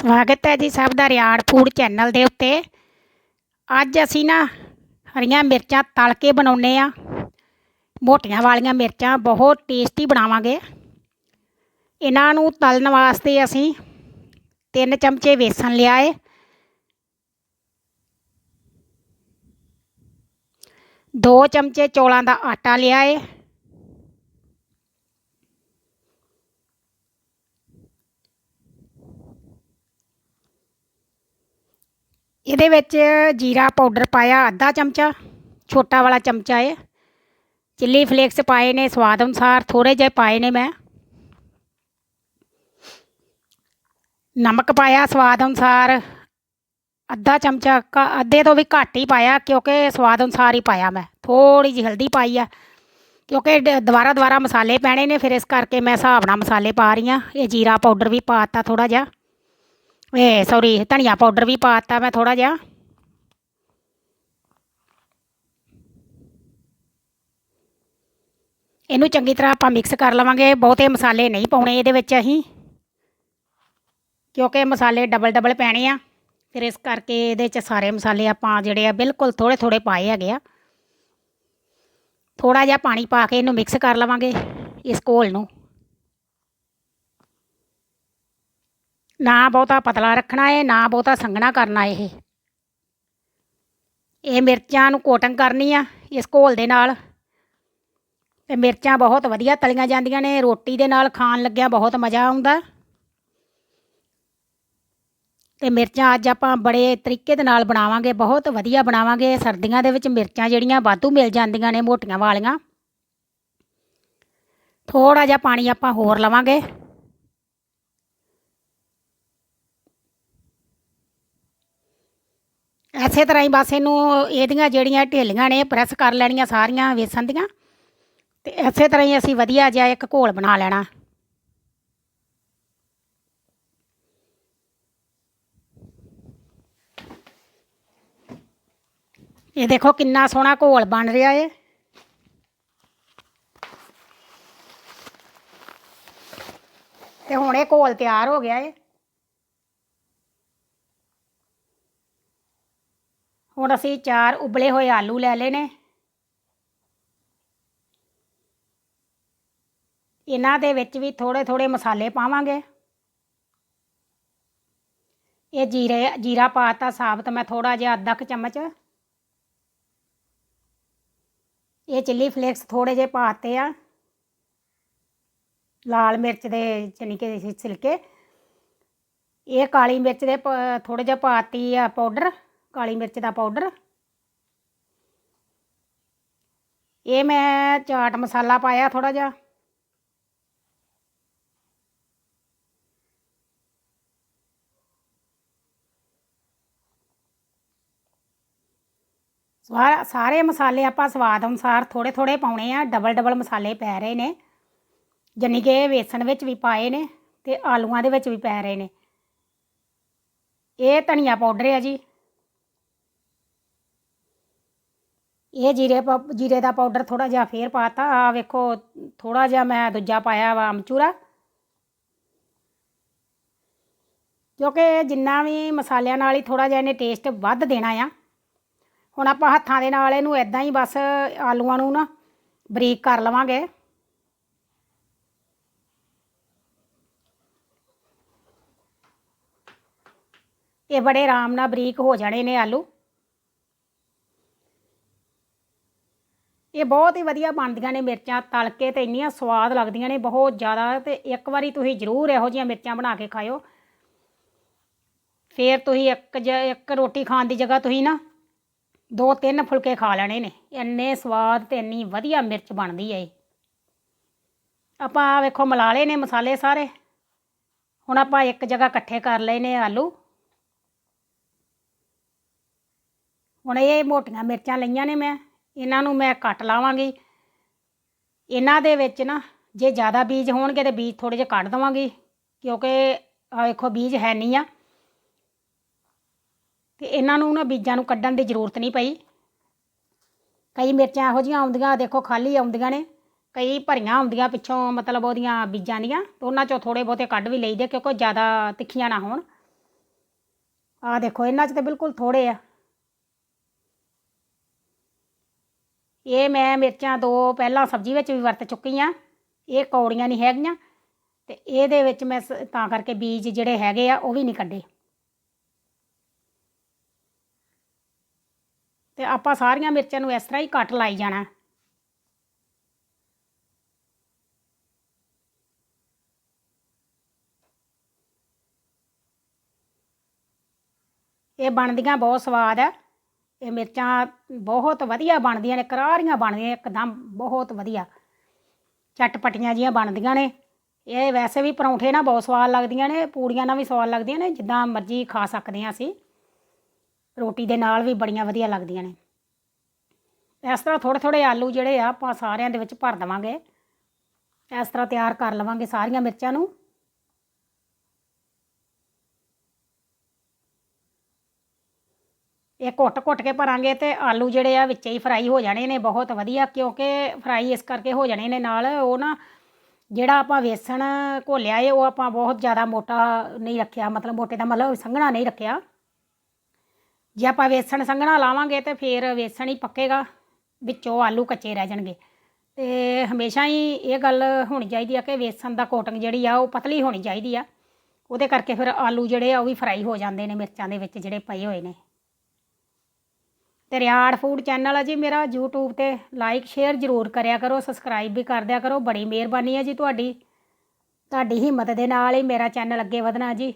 ਸਵਾਗਤ ਹੈ ਜੀ ਸਭ ਦਾ ਰਿਆੜ ਫੂਡ ਚੈਨਲ ਦੇ ਉੱਤੇ। ਅੱਜ ਅਸੀਂ ਨਾ ਹਰੀਆਂ ਮਿਰਚਾਂ ਤਲ ਕੇ ਬਣਾਉਨੇ ਆ। ਮੋਟੀਆਂ ਵਾਲੀਆਂ ਮਿਰਚਾਂ ਬਹੁਤ ਟੇਸਟੀ ਬਣਾਵਾਂਗੇ। ਇਹਨਾਂ ਨੂੰ ਤਲਣ ਵਾਸਤੇ ਅਸੀਂ ਤਿੰਨ ਚਮਚੇ ਵੇਸਣ ਲਿਆ ਏ। ਦੋ ਚਮਚੇ ਚੌਲਾਂ ਦਾ ਆਟਾ ਲਿਆ ਏ। ਇਹਦੇ ਵਿੱਚ ਜੀਰਾ ਪਾਊਡਰ ਪਾਇਆ, ਅੱਧਾ ਚਮਚਾ, ਛੋਟਾ ਵਾਲਾ ਚਮਚਾ ਏ ਚਿੱਲੀ ਫਲੇਕਸ ਪਾਏ ਨੇ ਸਵਾਦ ਅਨੁਸਾਰ ਥੋੜੇ ਜਿਹੇ ਪਾਏ ਨੇ ਮੈਂ। ਨਮਕ ਪਾਇਆ ਸਵਾਦ ਅਨੁਸਾਰ, ਅੱਧਾ ਚਮਚਾ ਘ- ਅੱਧੇ ਤੋਂ ਵੀ ਘੱਟ ਹੀ ਪਾਇਆ, ਕਿਉਂਕਿ ਸਵਾਦ ਅਨੁਸਾਰ ਹੀ ਪਾਇਆ ਮੈਂ। ਥੋੜੀ ਜਿਹੀ ਹਲਦੀ ਪਾਈ ਆ, ਕਿਉਂਕਿ ਡ- ਦੁਬਾਰਾ ਦੁਬਾਰਾ ਮਸਾਲੇ ਪੈਣੇ ਨੇ, ਫਿਰ ਇਸ ਕਰਕੇ ਮੈਂ ਹਿਸਾਬ ਨਾਲ ਮਸਾਲੇ ਪਾ ਰਹੀ ਹਾਂ। ਇਹ ਜੀਰਾ ਪਾਊਡਰ ਵੀ ਪਾਤਾ ਥੋੜਾ ਜਿਹਾ। ਇਹ ਸੌਰੀ ਧਨੀਆ ਪਾਊਡਰ ਵੀ ਪਾਤਾ ਮੈਂ ਥੋੜਾ ਜਿਹਾ। ਇਹਨੂੰ ਚੰਗੀ ਤਰ੍ਹਾਂ ਆਪਾਂ ਮਿਕਸ ਕਰ ਲਵਾਂਗੇ। ਬਹੁਤੇ ਮਸਾਲੇ ਨਹੀਂ ਪਾਉਣੇ ਇਹਦੇ ਵਿੱਚ ਅਸੀਂ, ਕਿਉਂਕਿ ਮਸਾਲੇ ਡਬਲ ਡਬਲ ਪੈਣੇ ਆ। ਫਿਰ ਇਸ ਕਰਕੇ ਇਹਦੇ ਚ ਸਾਰੇ ਮਸਾਲੇ ਆਪਾਂ ਜਿਹੜੇ ਆ ਬਿਲਕੁਲ ਥੋੜੇ ਥੋੜੇ ਪਾਏ ਹੈਗੇ ਆ। ਥੋੜਾ ਜਿਹਾ ਪਾਣੀ ਪਾ ਕੇ ਇਹਨੂੰ ਮਿਕਸ ਕਰ ਲਵਾਂਗੇ ਇਸ ਘੋਲ ਨੂੰ। ਨਾ ਬਹੁਤਾ ਪਤਲਾ ਰੱਖਣਾ ਹੈ ਨਾ ਬਹੁਤਾ ਸੰਘਣਾ ਕਰਨਾ ਇਹ। ਇਹ ਮਿਰਚਾਂ ਨੂੰ ਕੋਟਿੰਗ ਕਰਨੀ ਆ ਇਸ ਘੋਲ ਦੇ ਨਾਲ। ਤੇ ਮਿਰਚਾਂ ਬਹੁਤ ਵਧੀਆ ਤਲੀਆਂ ਜਾਂਦੀਆਂ ਨੇ, ਰੋਟੀ ਦੇ ਨਾਲ ਖਾਣ ਲੱਗਿਆ ਬਹੁਤ ਮਜ਼ਾ ਆਉਂਦਾ। ਤੇ ਮਿਰਚਾਂ ਅੱਜ ਆਪਾਂ ਬੜੇ ਤਰੀਕੇ ਦੇ ਨਾਲ ਬਣਾਵਾਂਗੇ, ਬਹੁਤ ਵਧੀਆ ਬਣਾਵਾਂਗੇ। ਸਰਦੀਆਂ ਦੇ ਵਿੱਚ ਮਿਰਚਾਂ ਜਿਹੜੀਆਂ ਵਾਧੂ ਮਿਲ ਜਾਂਦੀਆਂ ਨੇ ਮੋਟੀਆਂ ਵਾਲੀਆਂ। ਥੋੜਾ ਜਿਹਾ ਪਾਣੀ ਆਪਾਂ ਹੋਰ ਲਵਾਂਗੇ। ਇਸੇ ਤਰ੍ਹਾਂ ਹੀ ਬਸ ਇਹਨੂੰ ਇਹਦੀਆਂ ਜਿਹੜੀਆਂ ਢੇਲੀਆਂ ਨੇ ਪ੍ਰੈਸ ਕਰ ਲੈਣੀਆਂ ਸਾਰੀਆਂ ਵੇਸਣ ਦੀਆਂ। ਤੇ ਇਸੇ ਤਰ੍ਹਾਂ ਹੀ ਅਸੀਂ ਵਧੀਆ ਜਿਹਾ ਇੱਕ ਘੋਲ ਬਣਾ ਲੈਣਾ। ਇਹ ਦੇਖੋ ਕਿੰਨਾ ਸੋਹਣਾ ਘੋਲ ਬਣ ਰਿਹਾ ਏ। ਤੇ ਹੁਣ ਇਹ ਘੋਲ ਤਿਆਰ ਹੋ ਗਿਆ ਏ। ਹੁਣ ਅਸੀਂ ਚਾਰ ਉਬਲੇ ਹੋਏ ਆਲੂ ਲੈ ਲਏ ਨੇ। ਇਹਨਾਂ ਦੇ ਵਿੱਚ ਵੀ ਥੋੜੇ ਥੋੜੇ ਮਸਾਲੇ ਪਾਵਾਂਗੇ। ਇਹ ਜੀਰੇ, ਜੀਰਾ ਪਾਤਾ ਸਾਬਤ ਮੈਂ ਥੋੜਾ ਜਿਹਾ ਅੱਧਾ ਕੁ ਚਮਚ। ਇਹ ਚਿੱਲੀ ਫਲੇਕਸ ਥੋੜੇ ਜਿਹੇ ਪਾਤੇ ਆ। ਲਾਲ ਮਿਰਚ ਦੇ ਚਨੀ ਕੇ ਛਿਲਕੇ ਇਹ ਕਾਲੀ ਮਿਰਚ ਦੇ ਥੋੜੇ ਜਿਹਾ ਪਾਤੀ ਆ ਪਾਊਡਰ। ਕਾਲੀ ਮਿਰਚ ਦਾ ਪਾਊਡਰ। ਇਹ ਮੈਂ ਚਾਟ ਮਸਾਲਾ ਪਾਇਆ ਥੋੜਾ ਜਿਹਾ। ਸਵਾ- ਸਾਰੇ ਮਸਾਲੇ ਆਪਾਂ ਸਵਾਦ ਅਨੁਸਾਰ ਥੋੜੇ ਥੋੜੇ ਪਾਉਣੇ ਆ, ਡਬਲ ਡਬਲ ਮਸਾਲੇ ਪੈ ਰਹੇ ਨੇ। ਜਾਨੀ ਕਿ ਵੇਸਣ ਵਿੱਚ ਵੀ ਪਾਏ ਨੇ ਤੇ ਆਲੂਆਂ ਦੇ ਵਿੱਚ ਵੀ ਪੈ ਰਹੇ ਨੇ। ਇਹ ਧਨੀਆ ਪਾਊਡਰ ਹੈ ਜੀ। ਇਹ ਜੀਰੇ ਪਾ, ਜੀਰੇ ਦਾ ਪਾਊਡਰ ਥੋੜਾ ਜਿਹਾ ਫੇਰ ਪਾਤਾ। ਆ ਵੇਖੋ ਥੋੜਾ ਜਿਹਾ ਮੈਂ ਦੂਜਾ ਪਾਇਆ ਵਾ ਅਮਚੂਰਾ। ਕਿਉਂਕਿ ਜਿੰਨਾ ਵੀ ਮਸਾਲਿਆਂ ਨਾਲ ਹੀ ਥੋੜਾ ਜਿਹਾ ਇਹਨੇ ਟੇਸਟ ਵੱਧ ਦੇਣਾ ਆ। ਹੁਣ ਆਪਾਂ ਹੱਥਾਂ ਦੇ ਨਾਲ ਇਹਨੂੰ ਇਦਾਂ ਹੀ ਬਸ ਆਲੂਆਂ ਨੂੰ ਨਾ ਬਰੀਕ ਕਰ ਲਵਾਂਗੇ। ਇਹ ਬੜੇ ਆਰਾਮ ਨਾਲ ਬਰੀਕ ਹੋ ਜਾਣੇ ਨੇ ਆਲੂ। ਇਹ ਬਹੁਤ ਹੀ ਵਧੀਆ ਬਣਦੀਆਂ ਨੇ ਮਿਰਚਾਂ ਤਲ ਕੇ ਤੇ ਇੰਨੀਆਂ ਸਵਾਦ ਲੱਗਦੀਆਂ ਨੇ, ਬਹੁਤ ਜ਼ਿਆਦਾ ਤੇ ਇੱਕ ਵਾਰੀ ਤੁਸੀਂ ਜ਼ਰੂਰ ਇਹੋ ਜਿਹੀਆਂ ਮਿਰਚਾਂ ਬਣਾ ਕੇ ਖਾਇਓ। ਫੇਰ ਤੁਸੀਂ ਇੱਕ ਜ, ਇੱਕ ਰੋਟੀ ਖਾਣ ਦੀ ਜਗ੍ਹਾ ਤੁਸੀਂ ਨਾ ਦੋ ਤਿੰਨ ਫੁਲਕੇ ਖਾ ਲੈਣੇ ਨੇ। ਇੰਨੇ ਸਵਾਦ ਤੇ ਇੰਨੀ ਵਧੀਆ ਮਿਰਚ ਬਣਦੀ ਹੈ ਇਹ। ਆਪਾਂ ਆਹ ਵੇਖੋ ਮਿਲਾ ਲਏ ਨੇ ਮਸਾਲੇ ਸਾਰੇ। ਹੁਣ ਆਪਾਂ ਇੱਕ ਜਗ੍ਹਾ ਇਕੱਠੇ ਕਰ ਲਏ ਨੇ ਆਲੂ। ਹੁਣ ਇਹ ਮੋਟੀਆਂ ਮਿਰਚਾਂ ਲਈਆਂ ਨੇ ਮੈਂ। ਇਹਨਾਂ ਨੂੰ ਮੈਂ ਕੱਟ ਲਾਵਾਂਗੀ। ਇਹਨਾਂ ਦੇ ਵਿੱਚ ਨਾ ਜੇ ਜ਼ਿਆਦਾ ਬੀਜ ਹੋਣਗੇ ਤੇ ਬੀਜ ਥੋੜੇ ਜਿਹੇ ਕੱਢ ਦਵਾਂਗੀ, ਕਿਉਂਕਿ ਆ ਵੇਖੋ ਬੀਜ ਹੈ ਨਹੀਂ ਆ। ਤੇ ਇਹਨਾਂ ਨੂੰ ਨਾ ਬੀਜਾਂ ਨੂੰ ਕੱਢਣ ਦੀ ਜ਼ਰੂਰਤ ਨਹੀਂ ਪਈ। ਕਈ ਮਿਰਚਾਂ ਇਹੋ ਜਿਹੀਆਂ ਆਉਂਦੀਆਂ, ਦੇਖੋ ਖਾਲੀ ਆਉਂਦੀਆਂ ਨੇ। ਕਈ ਭਰੀਆਂ ਆਉਂਦੀਆਂ ਪਿੱਛੋਂ, ਮਤਲਬ ਉਹਦੀਆਂ ਬੀਜਾਂ ਦੀਆਂ। ਤੇ ਉਹਨਾਂ ਚੋਂ ਥੋੜੇ ਬਹੁਤੇ ਕੱਢ ਵੀ ਲਈਦੇ ਕਿਉਂਕਿ ਜ਼ਿਆਦਾ ਤਿੱਖੀਆਂ ਨਾ ਹੋਣ। ਆ ਦੇਖੋ, ਇਹਨਾਂ 'ਚ ਤੇ ਬਿਲਕੁਲ ਥੋੜੇ ਆ। ਇਹ ਮੈਂ ਮਿਰਚਾਂ ਦੋ ਪਹਿਲਾਂ ਸਬਜ਼ੀ ਵਿੱਚ ਵੀ ਵਰਤ ਚੁੱਕੀ ਆ। ਇਹ ਕੌੜੀਆਂ ਨਹੀਂ ਹੈਗੀਆਂ ਤੇ ਇਹਦੇ ਵਿੱਚ ਮੈਂ ਸ- ਤਾਂ ਕਰਕੇ ਬੀਜ ਜਿਹੜੇ ਹੈਗੇ ਆ, ਉਹ ਵੀ ਨਹੀਂ ਕੱਢੇ। ਤੇ ਆਪਾਂ ਸਾਰੀਆਂ ਮਿਰਚਾਂ ਨੂੰ ਇਸ ਤਰ੍ਹਾਂ ਹੀ ਕੱਟ ਲਾਈ ਜਾਣਾ। ਇਹ ਬਣਦੀਆਂ ਬਹੁਤ ਸਵਾਦ ਹੈ ਇਹ ਮਿਰਚਾਂ ਬਹੁਤ ਵਧੀਆ ਬਣਦੀਆਂ ਨੇ, ਕਰਾਰੀਆਂ ਬਣਦੀਆਂ, ਇੱਕਦਮ ਬਹੁਤ ਵਧੀਆ। ਚਟਪਟੀਆਂ ਜੀਆਂ ਬਣਦੀਆਂ ਨੇ। ਇਹ ਵੈਸੇ ਵੀ ਪਰੌਂਠੇ ਨਾਲ ਬਹੁਤ ਸਵਾਦ ਲੱਗਦੀਆਂ ਨੇ, ਪੂੜੀਆਂ ਨਾਲ ਵੀ ਸਵਾਦ ਲੱਗਦੀਆਂ ਨੇ, ਜਿੱਦਾਂ ਮਰਜ਼ੀ ਖਾ ਸਕਦੇ ਹਾਂ ਅਸੀਂ। ਰੋਟੀ ਦੇ ਨਾਲ ਵੀ ਬੜੀਆਂ ਵਧੀਆ ਲੱਗਦੀਆਂ ਨੇ। ਇਸ ਤਰ੍ਹਾਂ ਥੋੜ੍ਹੇ ਥੋੜ੍ਹੇ ਆਲੂ ਜਿਹੜੇ ਆ ਆਪਾਂ ਸਾਰਿਆਂ ਦੇ ਵਿੱਚ ਭਰ ਦੇਵਾਂਗੇ। ਇਸ ਤਰ੍ਹਾਂ ਤਿਆਰ ਕਰ ਲਵਾਂਗੇ ਸਾਰੀਆਂ ਮਿਰਚਾਂ ਨੂੰ। ਇਹ ਘੁੱਟ-ਘੁੱਟ ਕੇ ਭਰਾਂਗੇ ਤੇ ਆਲੂ ਜਿਹੜੇ ਆ ਵਿੱਚੇ ਹੀ ਫਰਾਈ ਹੋ ਜਾਣੇ ਨੇ, ਬਹੁਤ ਵਧੀਆ, ਕਿਉਂਕਿ ਫਰਾਈ ਇਸ ਕਰਕੇ ਹੋ ਜਾਣੇ ਨੇ ਨਾਲ ਉਹ ਨਾ ਜਿਹੜਾ ਆਪਾਂ ਵੇਸਣ ਘੋਲਿਆ ਏ, ਉਹ ਆਪਾਂ ਬਹੁਤ ਜ਼ਿਆਦਾ ਮੋਟਾ ਨਹੀਂ ਰੱਖਿਆ, ਮਤਲਬ ਮੋਟੇ ਦਾ ਮਤਲਬ ਸੰਘਣਾ ਨਹੀਂ ਰੱਖਿਆ। ਜੇ ਆਪਾਂ ਵੇਸਣ ਸੰਘਣਾ ਲਾਵਾਂਗੇ ਤੇ ਫਿਰ ਵੇਸਣ ਹੀ ਪੱਕੇਗਾ, ਵਿੱਚੋਂ ਆਲੂ ਕੱਚੇ ਰਹਿ ਜਾਣਗੇ। ਤੇ ਹਮੇਸ਼ਾ ਹੀ ਇਹ ਗੱਲ ਹੋਣੀ ਚਾਹੀਦੀ ਆ ਕਿ ਵੇਸਣ ਦਾ ਕੋਟਿੰਗ ਜਿਹੜੀ ਆ ਉਹ ਪਤਲੀ ਹੋਣੀ ਚਾਹੀਦੀ ਆ, ਉਹਦੇ ਕਰਕੇ ਫਿਰ ਆਲੂ ਜਿਹੜੇ ਆ ਉਹ ਵੀ ਫਰਾਈ ਹੋ ਜਾਂਦੇ ਨੇ ਮਿਰਚਾਂ ਦੇ ਵਿੱਚ ਜਿਹੜੇ ਪਏ ਹੋਏ ਨੇ। ਤੇ ਰਿਆੜ ਫੂਡ ਚੈਨਲ ਆ ਜੀ, ਮੇਰਾ YouTube ਤੇ ਲਾਈਕ ਸ਼ੇਅਰ ਜ਼ਰੂਰ ਕਰਿਆ ਕਰੋ ਸਬਸਕ੍ਰਾਈਬ ਵੀ ਕਰ ਦਿਆ ਕਰੋ, ਬੜੀ ਮਿਹਰਬਾਨੀ ਹੈ ਜੀ ਤੁਹਾਡੀ। ਤੁਹਾਡੀ ਹਿੰਮਤ ਦੇ ਨਾਲ ਹੀ ਮੇਰਾ ਚੈਨਲ ਅੱਗੇ ਵਧਣਾ ਜੀ।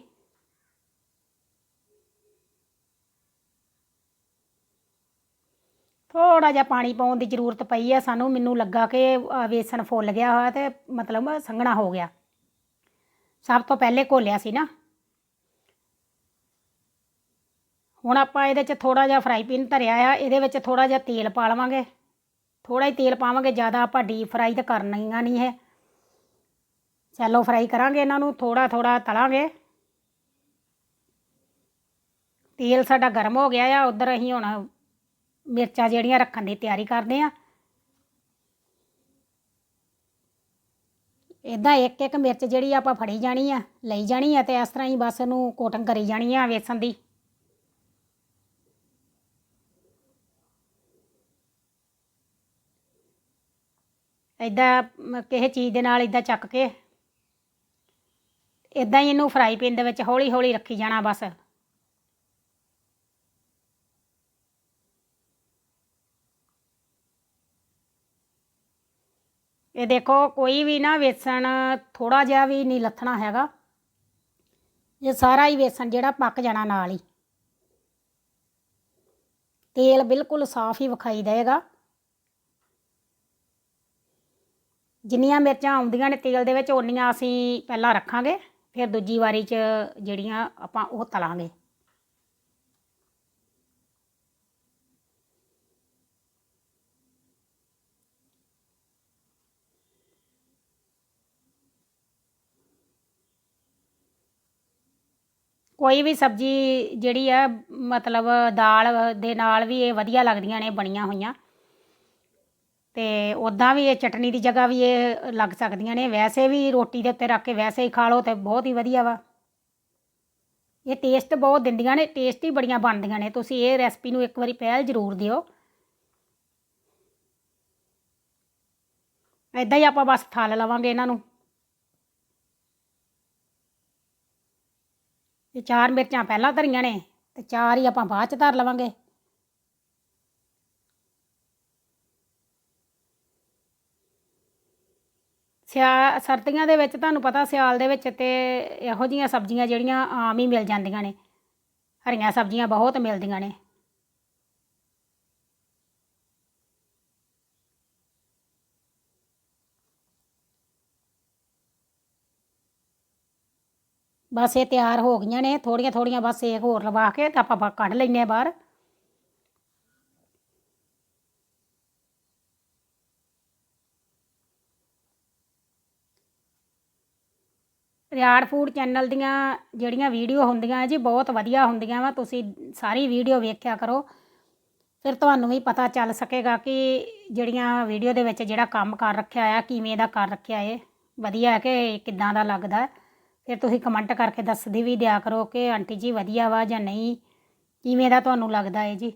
ਥੋੜਾ ਜਿਹਾ ਪਾਣੀ ਪਾਉਣ ਦੀ ਜ਼ਰੂਰਤ ਪਈ ਹੈ ਸਾਨੂੰ ਮੈਨੂੰ ਲੱਗਾ ਕਿ ਵੇਸਣ ਫੁੱਲ ਗਿਆ ਹੋਇਆ ਤੇ ਮਤਲਬ ਸੰਘਣਾ ਹੋ ਗਿਆ। ਸਭ ਤੋਂ ਪਹਿਲੇ ਘੋਲਿਆ ਸੀ ਨਾ। ਹੁਣ ਆਪਾਂ ਇਹਦੇ 'ਚ ਥੋੜਾ ਜਿਹਾ ਫਰਾਈ ਪੈਨ ਧਰਿਆ ਆ, ਇਹਦੇ ਵਿੱਚ ਥੋੜਾ ਜਿਹਾ ਤੇਲ ਪਾ ਲਵਾਂਗੇ। ਥੋੜਾ ਹੀ ਤੇਲ ਪਾਵਾਂਗੇ, ਜ਼ਿਆਦਾ ਆਪਾਂ ਡੀਪ ਫਰਾਈ ਤਾਂ ਕਰਨੀਆਂ ਨਹੀਂ ਹੈ ਸੈਲੋ ਫਰਾਈ ਕਰਾਂਗੇ ਇਹਨਾਂ ਨੂੰ ਥੋੜਾ ਥੋੜਾ ਤਲਾਂਗੇ। ਤੇਲ ਸਾਡਾ ਗਰਮ ਹੋ ਗਿਆ ਆ, ਉਧਰ ਅਸੀਂ ਹੁਣ ਮਿਰਚਾਂ ਜਿਹੜੀਆਂ ਰੱਖਣ ਦੀ ਤਿਆਰੀ ਕਰਦੇ ਆ। ਇਦਾਂ ਇੱਕ ਇੱਕ ਮਿਰਚ ਜਿਹੜੀ ਆਪਾਂ ਫੜੀ ਜਾਣੀ ਆ, ਲਈ ਜਾਣੀ ਆ ਤੇ ਇਸ ਤਰ੍ਹਾਂ ਹੀ ਬਸ ਇਹਨੂੰ ਕੋਟਿੰਗ ਕਰੀ ਜਾਣੀ ਆ ਵੇਸਣ ਦੀ। ਇਦਾਂ ਕਿਸੇ ਚੀਜ਼ ਦੇ ਨਾਲ ਇਦਾਂ ਚੱਕ ਕੇ ਇਦਾਂ ਹੀ ਇਹਨੂੰ ਫਰਾਈ ਪੈਨ ਦੇ ਵਿੱਚ ਹੌਲੀ ਹੌਲੀ ਰੱਖੀ ਜਾਣਾ ਬਸ। ਇਹ ਦੇਖੋ, ਕੋਈ ਵੀ ਨਾ ਵੇਸਣ ਥੋੜਾ ਜਿਹਾ ਵੀ ਨਹੀਂ ਲੱਥਣਾ ਹੈਗਾ। ਇਹ ਸਾਰਾ ਹੀ ਵੇਸਣ ਜਿਹੜਾ ਪੱਕ ਜਾਣਾ ਨਾਲ ਹੀ। ਤੇਲ ਬਿਲਕੁਲ ਸਾਫ਼ ਹੀ ਵਿਖਾਈ ਦੇਗਾ ਜਿੰਨੀਆਂ ਮਿਰਚਾਂ ਆਉਂਦੀਆਂ ਨੇ ਤੇਲ ਦੇ ਵਿੱਚ, ਓਨੀਆਂ ਅਸੀਂ ਪਹਿਲਾਂ ਰੱਖਾਂਗੇ, ਫਿਰ ਦੂਜੀ ਵਾਰੀ 'ਚ ਜਿਹੜੀਆਂ ਆਪਾਂ ਉਹ ਤਲਾਂਗੇ। ਕੋਈ ਵੀ ਸਬਜ਼ੀ ਜਿਹੜੀ ਆ, ਮਤਲਬ ਦਾਲ ਦੇ ਨਾਲ ਵੀ ਇਹ ਵਧੀਆ ਲੱਗਦੀਆਂ ਨੇ, ਬਣੀਆਂ ਹੋਈਆਂ। ਤੇ ਉਦਾਂ ਵੀ ਇਹ ਚਟਨੀ ਦੀ ਜਗ੍ਹਾ ਵੀ ਇਹ ਲੱਗ ਸਕਦੀਆਂ ਨੇ। ਵੈਸੇ ਵੀ ਰੋਟੀ ਦੇ ਉੱਤੇ ਰੱਖ ਕੇ ਵੈਸੇ ਹੀ ਖਾ ਲਓ ਤੇ ਬਹੁਤ ਹੀ ਵਧੀਆ ਵਾ। ਇਹ ਟੇਸਟ ਬਹੁਤ ਦਿੰਦੀਆਂ ਨੇ ਟੇਸਟੀ ਬੜੀਆਂ ਬਣਦੀਆਂ ਨੇ। ਤੁਸੀਂ ਇਹ ਰੈਸਪੀ ਨੂੰ ਇੱਕ ਵਾਰੀ ਪਹਿਲ ਜ਼ਰੂਰ ਦਿਓ। ਇਦਾਂ ਹੀ ਆਪਾਂ ਬਸ ਥਾਲ ਲਵਾਂਗੇ ਇਹਨਾਂ ਨੂੰ। ਇਹ ਚਾਰ ਮਿਰਚਾਂ ਪਹਿਲਾਂ ਧਰੀਆਂ ਨੇ ਤੇ ਚਾਰ ਹੀ ਆਪਾਂ ਬਾਅਦ ਚ ਧਰ ਲਵਾਂਗੇ। ਸਿਆ ਸਰਦੀਆਂ ਦੇ ਵਿੱਚ ਤੁਹਾਨੂੰ ਪਤਾ ਸਿਆਲ ਦੇ ਵਿੱਚ ਤੇ ਇਹੋ ਜੀਆਂ ਸਬਜ਼ੀਆਂ ਜਿਹੜੀਆਂ ਆਮ ਹੀ ਮਿਲ ਜਾਂਦੀਆਂ ਨੇ। ਹਰੀਆਂ ਸਬਜ਼ੀਆਂ ਬਹੁਤ ਮਿਲਦੀਆਂ ਨੇ। ਬਸ ਇਹ ਤਿਆਰ ਹੋ ਗਈਆਂ ਨੇ ਥੋੜੀਆਂ ਥੋੜੀਆਂ ਬਸ ਇਹ ਹੋਰ ਲਵਾ ਕੇ ਤਾਂ ਆਪਾਂ ਕੱਢ ਲੈਂਦੇ ਹਾਂ ਬਾਹਰ। ਰਿਆੜ ਫੂਡ ਚੈਨਲ ਦੀਆਂ ਜਿਹੜੀਆਂ ਵੀਡੀਓ ਹੁੰਦੀਆਂ ਜੀ ਬਹੁਤ ਵਧੀਆ ਹੁੰਦੀਆਂ ਵਾ, ਤੁਸੀਂ ਸਾਰੀ ਵੀਡੀਓ ਵੇਖਿਆ ਕਰੋ। ਫਿਰ ਤੁਹਾਨੂੰ ਵੀ ਪਤਾ ਚੱਲ ਸਕੇਗਾ ਕਿ ਜਿਹੜੀਆਂ ਵੀਡੀਓ ਦੇ ਵਿੱਚ ਜਿਹੜਾ ਕੰਮ ਕਰ ਰੱਖਿਆ ਆ, ਕਿਵੇਂ ਦਾ ਕਰ ਰੱਖਿਆ ਏ ਵਧੀਆ ਹੈ ਕਿ ਕਿੱਦਾਂ ਦਾ ਲੱਗਦਾ ਫਿਰ ਤੁਸੀਂ ਕਮੈਂਟ ਕਰਕੇ ਦੱਸਦੀ ਵੀ ਦਿਆ ਕਰੋ ਕਿ ਆਂਟੀ ਜੀ ਵਧੀਆ ਵਾ ਜਾਂ ਨਹੀਂ। ਕਿਵੇਂ ਦਾ ਤੁਹਾਨੂੰ ਲੱਗਦਾ ਏ ਜੀ?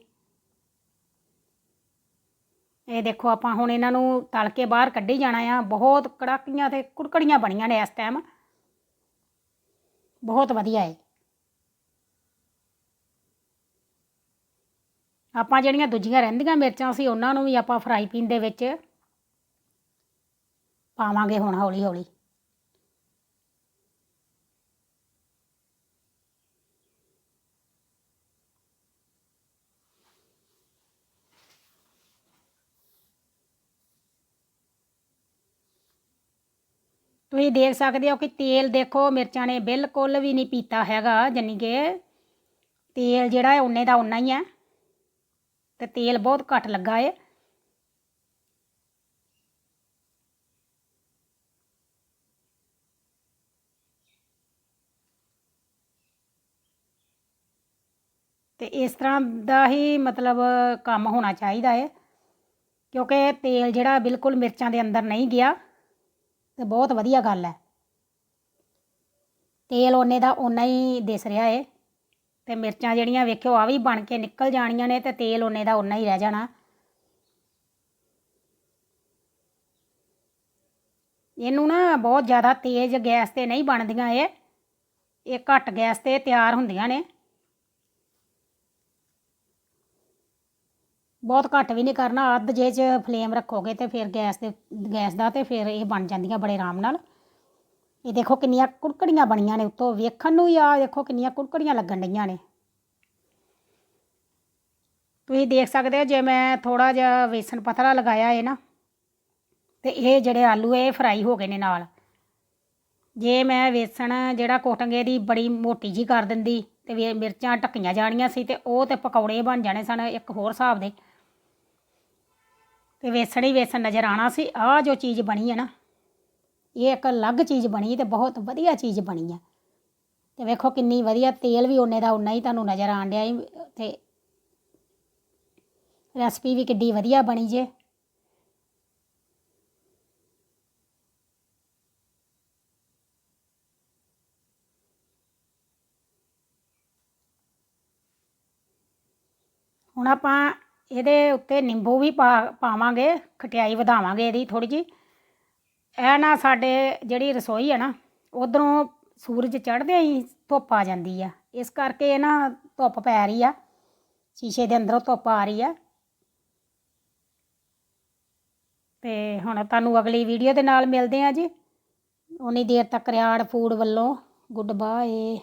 ਇਹ ਦੇਖੋ ਆਪਾਂ ਹੁਣ ਇਹਨਾਂ ਨੂੰ ਤਲ ਕੇ ਬਾਹਰ ਕੱਢੀ ਜਾਣਾ ਆ। ਬਹੁਤ ਕੜਾਕੀਆਂ ਤੇ ਕੁੜਕੜੀਆਂ ਬਣੀਆਂ ਨੇ ਇਸ ਟਾਈਮ ਬਹੁਤ ਵਧੀਆ ਹੈ ਆਪਾਂ ਜਿਹੜੀਆਂ ਦੂਜੀਆਂ ਰਹਿੰਦੀਆਂ ਮਿਰਚਾਂ ਸੀ, ਉਹਨਾਂ ਨੂੰ ਵੀ ਆਪਾਂ ਫਰਾਈ ਪੈਨ ਦੇ ਵਿੱਚ ਪਾਵਾਂਗੇ ਹੁਣ ਹੌਲੀ ਹੌਲੀ ਤੁਸੀਂ ਦੇਖ ਸਕਦੇ ਹੋ ਕਿ ਤੇਲ ਦੇਖੋ, ਮਿਰਚਾਂ ਨੇ ਬਿਲਕੁਲ ਵੀ ਨਹੀਂ ਪੀਤਾ ਹੈਗਾ ਜਾਨੀ ਕਿ ਤੇਲ ਜਿਹੜਾ ਹੈ ਉਨੇ ਦਾ ਉਨਾ ਹੀ ਹੈ। ਤੇ ਤੇਲ ਬਹੁਤ ਘੱਟ ਲੱਗਾ ਏ। ਤੇ ਇਸ ਤਰ੍ਹਾਂ ਦਾ ਹੀ ਮਤਲਬ ਕੰਮ ਹੋਣਾ ਚਾਹੀਦਾ ਹੈ ਕਿਉਂਕਿ ਤੇਲ ਜਿਹੜਾ ਬਿਲਕੁਲ ਮਿਰਚਾਂ ਦੇ ਅੰਦਰ ਨਹੀਂ ਗਿਆ। ਤੇ ਬਹੁਤ ਵਧੀਆ ਗੱਲ ਹੈ ਤੇਲ ਉਹਨੇ ਦਾ ਓਨਾ ਹੀ ਦਿਸ ਰਿਹਾ ਏ। ਤੇ ਮਿਰਚਾਂ ਜਿਹੜੀਆਂ ਵੇਖਿਓ ਆ ਵੀ ਬਣ ਕੇ ਨਿਕਲ ਜਾਣੀਆਂ ਨੇ ਤੇ ਤੇਲ ਉਹਨੇ ਦਾ ਓਨਾ ਹੀ ਰਹਿ ਜਾਣਾ। ਇਹਨੂੰ ਨਾ ਬਹੁਤ ਜ਼ਿਆਦਾ ਤੇਜ਼ ਗੈਸ ਤੇ ਨਹੀਂ ਬਣਦੀਆਂ ਇਹ। ਇਹ ਘੱਟ ਗੈਸ ਤੇ ਤਿਆਰ ਹੁੰਦੀਆਂ ਨੇ। ਬਹੁਤ ਘੱਟ ਵੀ ਨਹੀਂ ਕਰਨਾ, ਅੱਧ ਜੇ ਚ ਫਲੇਮ ਰੱਖੋਗੇ ਤੇ ਫਿਰ ਗੈਸ ਦੇ, ਗੈਸ ਦਾ ਤੇ ਫਿਰ ਇਹ ਬਣ ਜਾਂਦੀਆਂ ਬੜੇ ਆਰਾਮ ਨਾਲ। ਇਹ ਦੇਖੋ ਕਿੰਨੀਆਂ ਕੁੜਕੜੀਆਂ ਬਣੀਆਂ ਨੇ ਉੱਤੋਂ, ਵੇਖਣ ਨੂੰ ਹੀ ਆ ਦੇਖੋ ਕਿੰਨੀਆਂ ਕੁੜਕੜੀਆਂ ਲੱਗਣ ਡਈਆਂ ਨੇ। ਤੁਸੀਂ ਦੇਖ ਸਕਦੇ ਹੋ ਜੇ ਮੈਂ ਥੋੜਾ ਜਿਹਾ ਵੇਸਣ ਪਤਲਾ ਲਗਾਇਆ ਹੈ ਨਾ, ਤੇ ਇਹ ਜਿਹੜੇ ਆਲੂ ਇਹ ਫਰਾਈ ਹੋ ਗਏ ਨੇ ਨਾਲ। ਜੇ ਮੈਂ ਵੇਸਣ ਜਿਹੜਾ ਕੋਟੰਗੇ ਦੀ ਬੜੀ ਮੋਟੀ ਜੀ ਕਰ ਦਿੰਦੀ ਤੇ ਮਿਰਚਾਂ ਢੱਕੀਆਂ ਜਾਣੀਆਂ ਸੀ ਤੇ ਉਹ ਤੇ ਪਕੌੜੇ ਬਣ ਜਾਣੇ ਸਨ ਇੱਕ ਹੋਰ ਹਿਸਾਬ ਦੇ। ਤੇ ਵੇਸਣ ਹੀ ਵੇਸਣ ਨਜ਼ਰ ਆਣਾ ਸੀ। ਆਹ ਜੋ ਚੀਜ਼ ਬਣੀ ਹੈ ਨਾ, ਇਹ ਇੱਕ ਅਲੱਗ ਚੀਜ਼ ਬਣੀ ਤੇ ਬਹੁਤ ਵਧੀਆ ਚੀਜ਼ ਬਣੀ ਹੈ। ਤੇ ਵੇਖੋ ਕਿੰਨੀ ਵਧੀਆ ਤੇਲ ਵੀ ਓਨੇ ਦਾ ਓਨਾ ਹੀ ਤੁਹਾਨੂੰ ਨਜ਼ਰ ਆਣ ਡਿਆ ਈ ਤੇ ਰੈਸਪੀ ਵੀ ਕਿੱਡੀ ਵਧੀਆ ਬਣੀ ਜੇ। ਹੁਣ ਆਪਾਂ ਇਹਦੇ ਉੱਤੇ ਨਿੰਬੂ ਵੀ ਪਾ ਪਾਵਾਂਗੇ, ਖਟਿਆਈ ਵਧਾਵਾਂਗੇ ਇਹਦੀ ਥੋੜੀ ਜੀ ਇਹ ਨਾ ਸਾਡੇ ਜਿਹੜੀ ਰਸੋਈ ਹੈ ਨਾ, ਉਧਰੋਂ ਸੂਰਜ ਚੜ੍ਹਦੇ ਹੀ ਧੁੱਪ ਆ ਜਾਂਦੀ ਆ। ਇਸ ਕਰਕੇ ਇਹ ਨਾ ਧੁੱਪ ਪੈ ਰਹੀ ਆ, ਸ਼ੀਸ਼ੇ ਦੇ ਅੰਦਰੋਂ ਧੁੱਪ ਆ ਰਹੀ ਆ। ਤੇ ਹੁਣ ਤੁਹਾਨੂੰ ਅਗਲੀ ਵੀਡੀਓ ਦੇ ਨਾਲ ਮਿਲਦੇ ਆ ਜੀ। ਉਨੀ ਦੇਰ ਤੱਕ ਰਿਆੜ ਫੂਡ ਵੱਲੋਂ, ਗੁੱਡ ਬਾਏ।